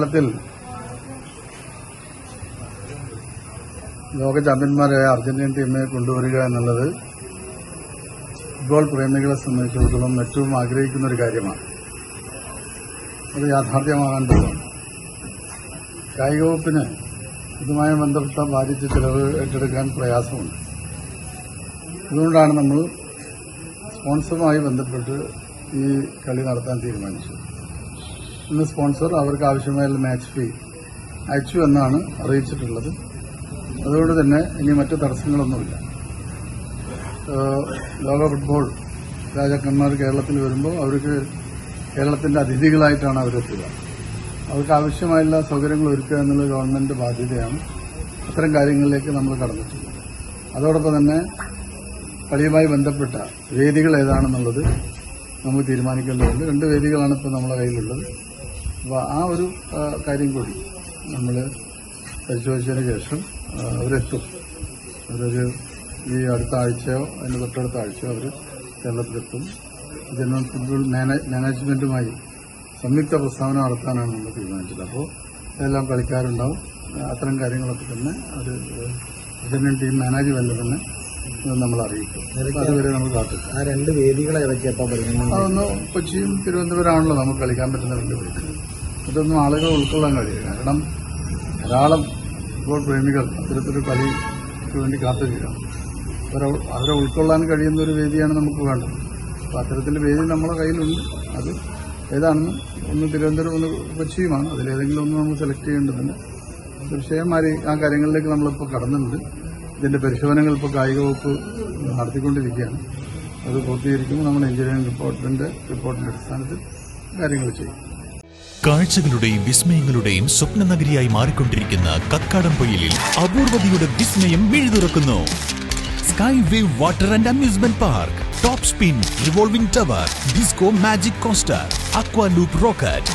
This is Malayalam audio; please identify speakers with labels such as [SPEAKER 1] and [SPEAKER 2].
[SPEAKER 1] കേരളത്തിൽ ലോക ചാമ്പ്യന്മാരായ അർജന്റീൻ ടീമിനെ കൊണ്ടുവരിക എന്നുള്ളത് ഫുട്ബോൾ പ്രേമികളെ സംബന്ധിച്ചിടത്തോളം ഏറ്റവും ആഗ്രഹിക്കുന്ന ഒരു കാര്യമാണ്. അത് യാഥാർത്ഥ്യമാകേണ്ടതാണ് കായിക വകുപ്പിന് ഇതുമായി ബന്ധപ്പെട്ട ബാധിച്ച ചിലവ് ഏറ്റെടുക്കാൻ പ്രയാസമുണ്ട്. അതുകൊണ്ടാണ് നമ്മൾ സ്പോൺസറുമായി ബന്ധപ്പെട്ട് ഈ കളി നടത്താൻ തീരുമാനിച്ചത്. ഇന്ന് സ്പോൺസർ അവർക്ക് ആവശ്യമായ മാച്ച് ഫീ അയച്ചു എന്നാണ് അറിയിച്ചിട്ടുള്ളത്. അതുകൊണ്ട് തന്നെ ഇനി മറ്റു തടസ്സങ്ങളൊന്നുമില്ല. ലോക ഫുട്ബോൾ രാജാക്കന്മാർ കേരളത്തിൽ വരുമ്പോൾ അവർക്ക് കേരളത്തിന്റെ അതിഥികളായിട്ടാണ് അവരെത്തുക. അവർക്ക് ആവശ്യമായ എല്ലാ സൗകര്യങ്ങൾ ഒരുക്കുക എന്നുള്ള ഗവൺമെന്റ് ബാധ്യതയാണ്. അത്തരം കാര്യങ്ങളിലേക്ക് നമ്മൾ കടന്നിട്ടുള്ളത് അതോടൊപ്പം തന്നെ കളിയുമായി ബന്ധപ്പെട്ട വേദികൾ ഏതാണെന്നുള്ളത് നമ്മൾ തീരുമാനിക്കേണ്ടതുണ്ട്. രണ്ട് വേദികളാണ് ഇപ്പോൾ നമ്മുടെ കയ്യിലുള്ളത്. അപ്പോൾ ആ ഒരു കാര്യം കൂടി നമ്മൾ പരിശോധിച്ചതിന് ശേഷം അവരെത്തും. അവരൊരു ഈ അടുത്ത ആഴ്ചയോ അതിന് തൊട്ടടുത്ത ആഴ്ചയോ അവർ കേരളത്തിലെത്തും. ജനറൽ ഫുട്ബോൾ മാനേജ്മെന്റുമായി സംയുക്ത പ്രസ്താവന നടത്താനാണ് നമ്മൾ തീരുമാനിച്ചത്. അപ്പോൾ എല്ലാം കളിക്കാരുണ്ടാവും. അത്തരം കാര്യങ്ങളൊക്കെ തന്നെ അത് ജനറൽ ടീം മാനേജ്മെന്റ് തന്നെ നമ്മൾ അറിയിക്കും. അതുവരെ നമ്മൾ കാത്തിരിക്കും.
[SPEAKER 2] ആ രണ്ട് വേദികളെ
[SPEAKER 1] അതൊന്ന് കൊച്ചിയും തിരുവനന്തപുരമാണല്ലോ നമുക്ക് കളിക്കാൻ പറ്റുന്ന രണ്ട് വേദികൾ ഇതൊന്നും ആളുകൾ ഉൾക്കൊള്ളാൻ കഴിയില്ല. കാരണം ധാരാളം ഫുട്ബോൾ പ്രേമികൾ അത്തരത്തിലൊരു കളിക്ക് വേണ്ടി കാത്തിരിക്കുകയാണ് അവരെ അവരെ ഉൾക്കൊള്ളാൻ കഴിയുന്ന ഒരു വേദിയാണ് നമുക്ക് വേണ്ടത്. അപ്പോൾ അത്തരത്തിൽ വേദി നമ്മുടെ കയ്യിലുണ്ട്. അത് ഏതാണെന്ന് ഒന്ന് തിരുവനന്തപുരം ഒന്ന് കൊച്ചിയുമാണ്. അതിലേതെങ്കിലും ഒന്ന് നമ്മൾ സെലക്ട് ചെയ്യേണ്ടതുണ്ട്. തീർച്ചയായും ആ കാര്യങ്ങളിലേക്ക് നമ്മളിപ്പോൾ കടന്നിട്ടുണ്ട്. ഇതിന്റെ പരിശോധനകൾ ഇപ്പോൾ കായിക വകുപ്പ് നടത്തിക്കൊണ്ടിരിക്കുകയാണ്. അത് പൂർത്തീകരിക്കുമ്പോൾ നമ്മുടെ എഞ്ചിനീയറിംഗ് റിപ്പോർട്ടിന്റെ റിപ്പോർട്ടിന്റെ അടിസ്ഥാനത്തിൽ കാര്യങ്ങൾ ചെയ്യും.
[SPEAKER 3] കാഴ്ചകളുടെയും വിസ്മയങ്ങളുടെയും സ്വപ്ന നഗരിയായി മാറിക്കൊണ്ടിരിക്കുന്ന കക്കാടംപൊയിലിൽ അപൂർവതയുടെ വിസ്മയം മിഴുതുറക്കുന്നു sky wave water and amusement park top spin revolving tower disco magic coaster aqua loop rocket